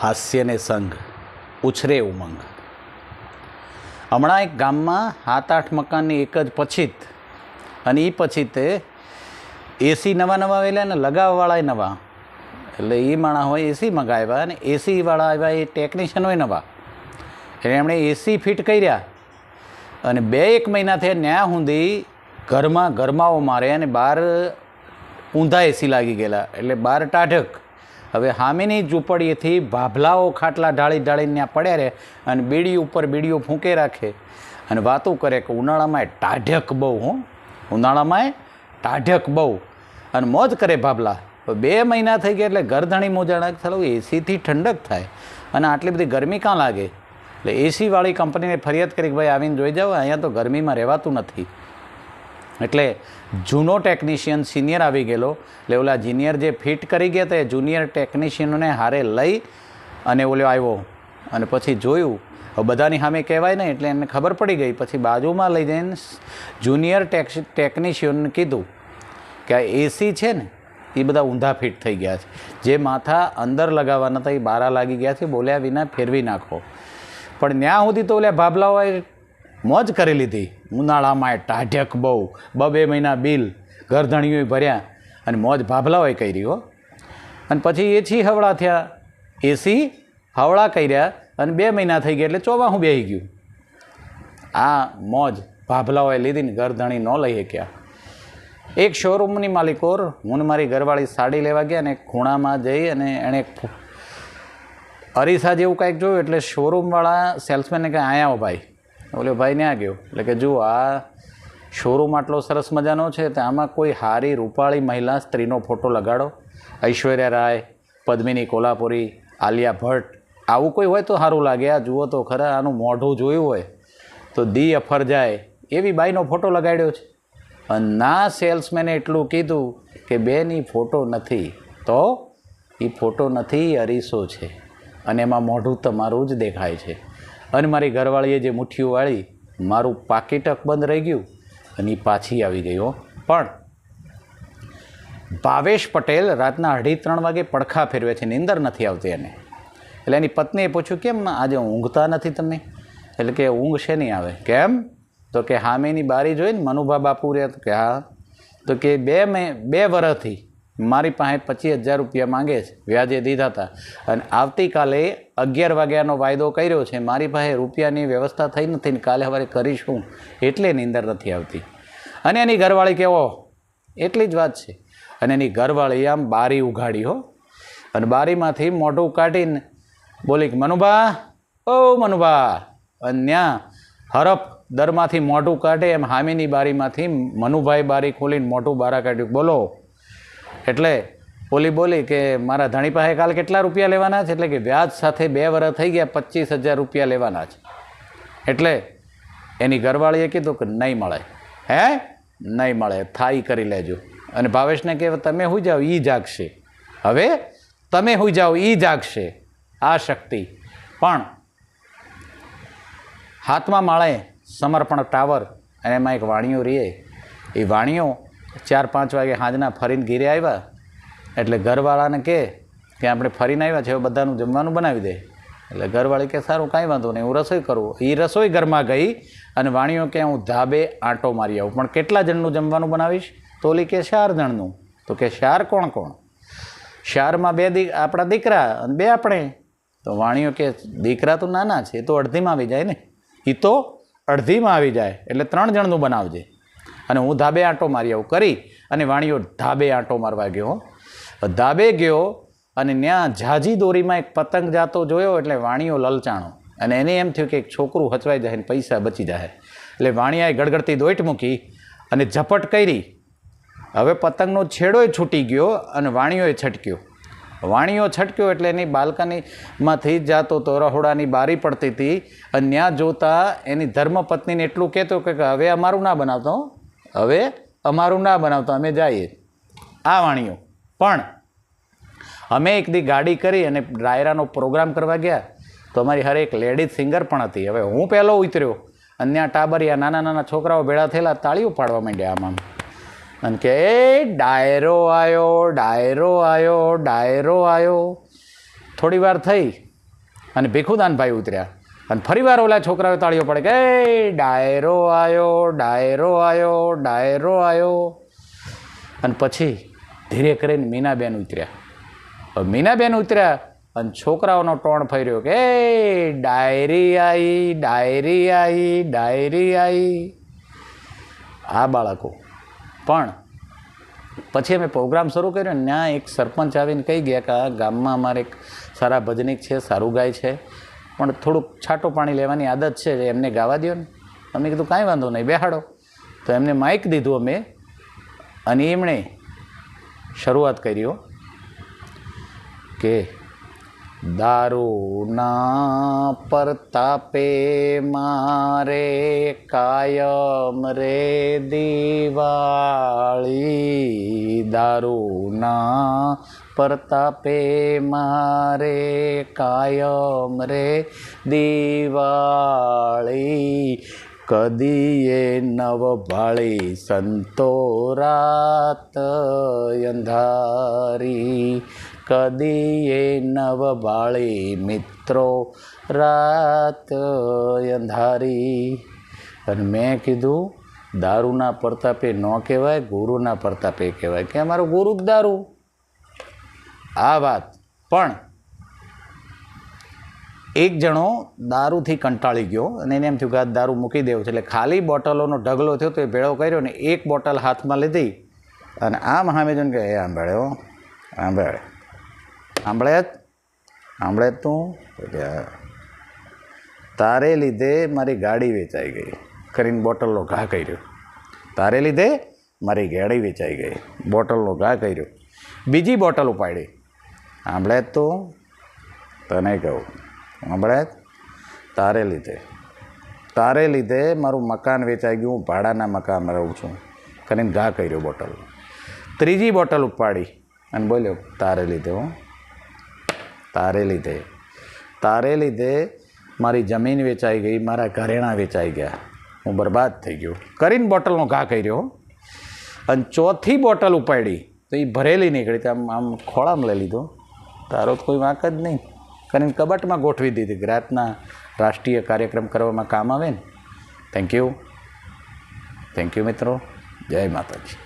હાસ્યને સંગ, ઉછરે ઉમંગ. હમણાં એક ગામમાં સાત આઠ મકાનની એક જ પછીત અને એ પછી તે એસી નવા નવા આવેલા ને લગાવવાળાય નવા. એટલે એ માણા હોય એસી મગાવ્યા અને એસીવાળા આવ્યા એ ટેકનિશિયન હોય નવા. એટલે એમણે એસી ફિટ કર્યા અને બે એક મહિનાથી ન્યા સુધી ઘરમાં ગરમાવો મારે અને બહાર ઊંધા એસી લાગી ગયેલા. એટલે બહાર ટાઢક હવે હામીની ઝૂંપડીએથી ભાભલાઓ ખાટલા ઢાળી ઢાળીને ત્યાં પડ્યા રહે અને બીડી ઉપર બીડીઓ ફૂંકે રાખે. અને વાતો કરે કે ઉનાળામાં ટાઢક બહુ, હું. ઉનાળામાં ટાઢક બહુ. અને મોજ કરે ભાભલા. બે મહિના થઈ ગયા એટલે ગરધણી મોજાણા ચાલો એસીથી ઠંડક થાય. અને આટલી બધી ગરમી કાં લાગે? એટલે એસીવાળી કંપનીને ફરિયાદ કરી કે ભાઈ આવીને જોઈ જાઓ, અહીંયા તો ગરમીમાં રહેવાતું નથી. એટલે જૂનો ટેકનિશિયન સિનિયર આવી ગયેલો. એટલે ઓલા જુનિયર જે ફિટ કરી ગયા એ જુનિયર ટેકનિશિયનોને હારે લઈ અને ઓલો આવ્યો. અને પછી જોયું. બધાની સામે કહેવાય ને એટલે એને ખબર પડી ગઈ. પછી બાજુમાં લઈ જઈને જુનિયર ટેક ટેકનિશિયનને કીધું કે આ એસી છે ને, એ બધા ઊંધા ફિટ થઈ ગયા છે. જે માથા અંદર લગાવવાના હતા એ બારા લાગી ગયા છે. બોલ્યા વિના ફેરવી નાખો. પણ ત્યાં સુધી તો ઓલા ભાભલાઓએ મોજ કરી લીધી. ઉનાળામાં ટાઢક બહુ, બબે મહિના બિલ ઘરધણીઓએ ભર્યા અને મોજ ભાભલાઓએ કરી હો. અને પછી એસી હવળા થયા. એસી હવળા કર્યા અને બે મહિના થઈ ગયા એટલે ચોમાહું બેહી ગયું. આ મોજ ભાભલાઓએ લીધી ને ઘરધણી ન લઈ શક્યા. એક શોરૂમની માલિકોર હું મારી ઘરવાળી સાડી લેવા ગયા અને ખૂણામાં જઈ અને એણે અરીસા જેવું કાંઈક જોયું એટલે શોરૂમવાળા સેલ્સમેનને કહે, આયા હો ભાઈ. ઓલો ભાઈ ત્યાં ગયો? એટલે કે, જુઓ, આ શોરૂમ આટલો સરસ મજાનો છે, તો આમાં કોઈ હારી રૂપાળી મહિલા સ્ત્રીનો ફોટો લગાડો. ઐશ્વર્યા રાય, પદ્મિની કોલ્હાપુરી, આલિયા ભટ્ટ, આવું કોઈ હોય તો સારું લાગે. આ જુઓ તો ખરા, આનું મોઢું જોયું હોય તો દી અફર જાય. એવી બાઈનો ફોટો લગાડ્યો છે. અને ના સેલ્સમેને એટલું કીધું કે, બેન ફોટો નથી. તો એ ફોટો નથી, અરીસો છે. અને એમાં મોઢું તમારું જ દેખાય છે. અને મારી ઘરવાળીએ જે મુઠ્ઠીઓ વાળી, મારું પાકીટ બંધ રહી ગયું અને એ પાછી આવી ગયો પણ ભાવેશ પટેલ રાતના અઢી ત્રણ વાગે પડખા ફેરવે છે નીંદર નથી આવતી એને. એટલે એની પત્નીએ પૂછ્યું, કેમ આજે ઊંઘતા નથી તમે એટલે કે, ઊંઘ છે નહીં આવે. કેમ? તો કે હામેની બારી જોઈને મનુભા બાપુ રહે તો કે, હા. તો કે, બે મેં, બે વર્ષથી મારી પાસે પચીસ હજાર રૂપિયા માંગે છે. વ્યાજે દીધા હતા. અને આવતીકાલે અગિયાર વાગ્યાનો વાયદો કર્યો છે. મારી પાસે રૂપિયાની વ્યવસ્થા થઈ નથી ને કાલે સવારે કરીશું એટલે નીંદર નથી આવતી. અને એની ઘરવાળી કેવો? એટલી જ વાત છે. અને એની ઘરવાળી આમ બારી ઉઘાડી હો. અને બારીમાંથી મોઢું કાઢીને બોલી મનુભા, ઓ મનુભા. અને ત્યાં હરફ દરમાંથી મોઢું કાઢે એમ હામીની બારીમાંથી મનુભાઈ બારી ખોલીને મોઢું બારા કાઢ્યું. બોલો એટલે ઓલી બોલી કે મારા ધણી પાસે કાલ કેટલા રૂપિયા લેવાના છે? એટલે કે વ્યાજ સાથે બે વર્ષ થઈ ગયા, પચીસ હજાર રૂપિયા લેવાના છે. એટલે એની ઘરવાળીએ કીધું કે નહીં મળે. હે? નહીં મળે. થાય કરી લેજો. અને ભાવેશને કે, તમે હું જાઓ એ જાગશે. હવે તમે હું જાઓ એ જાગશે. આ શક્તિ. પણ હાથમાં માળે સમર્પણ ટાવર અને એમાં એક વાણીઓ રહીએ એ વાણીઓ ચાર પાંચ વાગે સાંજના ફરીને ઘીરે આવ્યા. એટલે ઘરવાળાને કહે કે આપણે ફરીને આવ્યા છે, હવે બધાનું જમવાનું બનાવી દે. એટલે ઘરવાળી કે સારું, કાંઈ વાંધો નહીં, હું રસોઈ કરું. એ રસોઈ ઘરમાં ગઈ અને વાણીઓ કે હું ધાબે આંટો મારી આવું. પણ કેટલા જણનું જમવાનું બનાવીશ? તો ઓલી કે ચાર જણનું. તો કે શાર કોણ કોણ? શારમાં બે દી, આપણા દીકરા અને બે આપણે. તો વાણીઓ કે દીકરા તો નાના છે, એ તો અડધીમાં આવી જાય ને? એ તો અડધીમાં આવી જાય, એટલે ત્રણ જણનું બનાવજે. અને હું ધાબે આંટો મારી આવું કરી અને વાણીઓ ધાબે આંટો મારવા ગયો. ધાબે ગયો અને ત્યાં ઝાઝી દોરીમાં એક પતંગ જાતો જોયો એટલે વાણીઓ લલચાણો. અને એને એમ થયું કે એક છોકરું હચવાઈ જાય ને પૈસા બચી જાય. એટલે વાણિયાએ ગડગડતી દોઈટ મૂકી અને ઝપટ કરી. હવે પતંગનો છેડોય છૂટી ગયો અને વાણીઓએ છટક્યો. વાણીઓ છટક્યો એટલે એની બાલ્કનીમાંથી જ જાતો તો રહોડાની બારી પડતી હતી. અને ત્યાં જોતા એની ધર્મપત્નીને એટલું કહેતો કે હવે અમારું ના બનાવતો. હવે અમારું ના બનાવતો અમે જઈએ. આ વાણીઓ. પણ અમે એક દી ગાડી કરી અને ડાયરાનો પ્રોગ્રામ કરવા ગયા. તો અમારી હરે એક લેડીઝ સિંગર પણ હતી. હવે હું પહેલો ઉતર્યો અને ત્યાં ટાબરિયા નાના નાના છોકરાઓ ભેળા થયેલા તાળીઓ પાડવા માંડ્યા આમ. આમ અને કે, એ ડાયરો આવ્યો ડાયરો આવ્યો ડાયરો આવ્યો થોડી વાર થઈ અને ભીખુદાનભાઈ ઉતર્યા. અને ફરીવાર ઓલા છોકરાઓ તાળીઓ પડે કે ડાયરો આવ્યો ડાયરો આવ્યો ડાયરો આવ્યો અને પછી ધીરે કરીને મીનાબેન ઉતર્યા. હવે મીનાબેન ઉતર્યા અને છોકરાઓનો ટોણ ફર્યો કે ડાયરી આવી ડાયરી આવી ડાયરી આવી આ બાળકો. પણ પછી અમે પ્રોગ્રામ શરૂ કર્યો ત્યાં એક સરપંચ આવીને કહી ગયા કે, આ ગામમાં અમારે એક સારા ભજનિક છે, સારું ગાય છે. પણ થોડુંક છાટું પાણી લેવાની આદત છે એમને ગાવા દો ને. અમે કીધું, કાંઈ વાંધો નહીં, બેહાડો. તો એમને માઇક દીધું અમે અને એમણે શરૂઆત કર્યો કે દારૂના પરતાપે મારે કાયમ રે દિવાળી. દારૂના પરતાપે મારે કાયમ રે દિવાળી. કદીએ નવ ભાળી સંતો રાત અંધારી. કદીએ નવ બાળી મિત્રો રાત અંધારી અને મેં કીધું દારૂના પ્રતાપે ન કહેવાય ગુરુના પ્રતાપે કહેવાય કે અમારો ગુરુ જ દારૂ આ વાત પણ એક જણો દારૂથી કંટાળી ગયો અને એને એમ થયું કે આ દારૂ મૂકી દેવું છે. એટલે ખાલી બોટલોનો ઢગલો થયો તો એ ભેળો કર્યો ને એક બોટલ હાથમાં લીધી અને આમ હામે જોઈને કે એ આંભળ્યો આંભળે આંભળે જ? આંભળે જ તું? કે તારે લીધે મારી ગાડી વેચાઈ ગઈ. કરીને બોટલનો ઘા કર્યો. તારે લીધે મારી ગાડી વેચાઈ ગઈ. બોટલનો ઘા કર્યો. બીજી બોટલ ઉપાડી. આંભળે જ તું? તને કહું. સાંભળે તારે લીધે. તારે લીધે મારું મકાન વેચાઈ ગયું. હું ભાડાના મકાનમાં રહું છું. કરીને ઘા કર્યો બોટલ. ત્રીજી બોટલ ઉપાડી. અને બોલ્યો, તારે લીધે હું. તારે લીધે. તારે લીધે મારી જમીન વેચાઈ ગઈ, મારા ઘરેણાં વેચાઈ ગયા. હું બરબાદ થઈ ગયો. કરીને બોટલનો ઘા કર્યો. અને ચોથી બોટલ ઉપાડી. તો એ ભરેલી નીકળી. તો આમ આમ ખોળામાં લઈ લીધો. તારો તો કોઈ વાંક જ નહીં. કરીને કબાટમાં ગોઠવી દીધી. રાતના રાષ્ટ્રીય કાર્યક્રમ કરવામાં કામ આવે ને. થેન્ક યુ થેન્ક યુ મિત્રો. જય માતાજી.